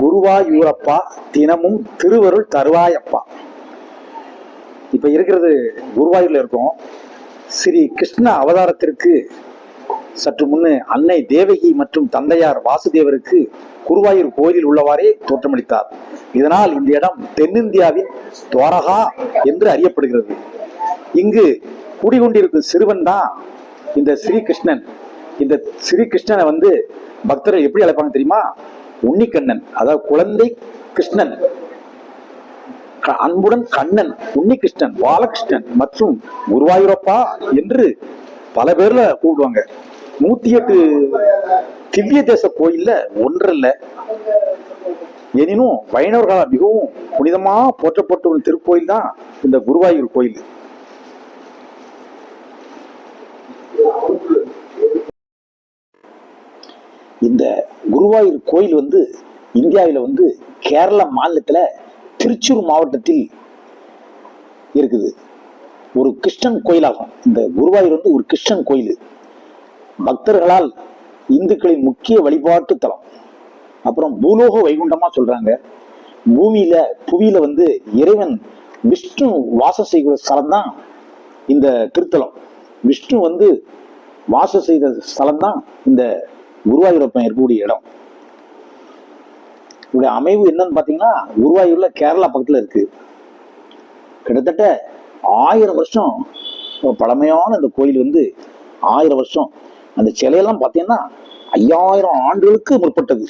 குருவாயூரப்பா தினமும் திருவருள் தருவாயப்பா. இப்ப இருக்கிறது குருவாயூர்ல இருக்கோம். ஸ்ரீ கிருஷ்ண அவதாரத்திற்கு சற்று முன்னு அன்னை தேவகி மற்றும் தந்தையார் வாசுதேவருக்கு குருவாயூர் கோயிலில் உள்ளவாறே தோற்றமளித்தார். இதனால் இந்த இடம் தென்னிந்தியாவின் துவாரகா என்று அறியப்படுகிறது. இங்கு குடிகொண்டிருக்கும் சிறுவன் தான் இந்த ஸ்ரீகிருஷ்ணன். இந்த ஸ்ரீகிருஷ்ணனை வந்து பக்தர்கள் எப்படி அழைப்பாங்க தெரியுமா? உன்னிக்கண்ணன் அதாவது குழந்தை கிருஷ்ணன். க- அன்புடன் கண்ணன் உன்னிகிருஷ்ணன் பாலகிருஷ்ணன் மற்றும் குருவாயூரப்பா என்று பல பேர்ல கூப்பிடுவாங்க. நூத்தி எட்டு திவ்ய தேச கோயில்ல ஒன்றல்ல. எனினும் வைணவர்களால் மிகவும் புனிதமா போற்றப்பட்டு வரும் திருக்கோயில் தான் இந்த குருவாயூர் கோயில். இந்த குருவாயூர் கோயில் வந்து இந்தியாவில் வந்து கேரள மாநிலத்தில் திருச்சூர் மாவட்டத்தில் இருக்குது. ஒரு கிருஷ்ணன் கோயிலாகும். இந்த குருவாயூர் வந்து ஒரு கிருஷ்ணன் கோயில். பக்தர்களால் இந்துக்களின் முக்கிய வழிபாட்டு தலம். அப்புறம் பூலோக வைகுண்டமா சொல்றாங்க. பூமியில புவியில வந்து இறைவன் விஷ்ணு வாசம் செய்கிற ஸ்தலம் தான் இந்த திருத்தலம். விஷ்ணு வந்து வாசம் செய்த ஸ்தலம் தான் இந்த குருவாயூரப்பன் இருக்கக்கூடிய இடம். இதோட அமைவு என்னன்னு பாத்தீங்கன்னா குருவாயூர்ல கேரளா பக்கத்துல இருக்கு. கிட்டத்தட்ட ஆயிரம் வருஷம் பழமையான இந்த கோயில் வந்து ஆயிரம் வருஷம். அந்த சிலையெல்லாம் பார்த்தீங்கன்னா ஐயாயிரம் ஆண்டுகளுக்கு முற்பட்டது.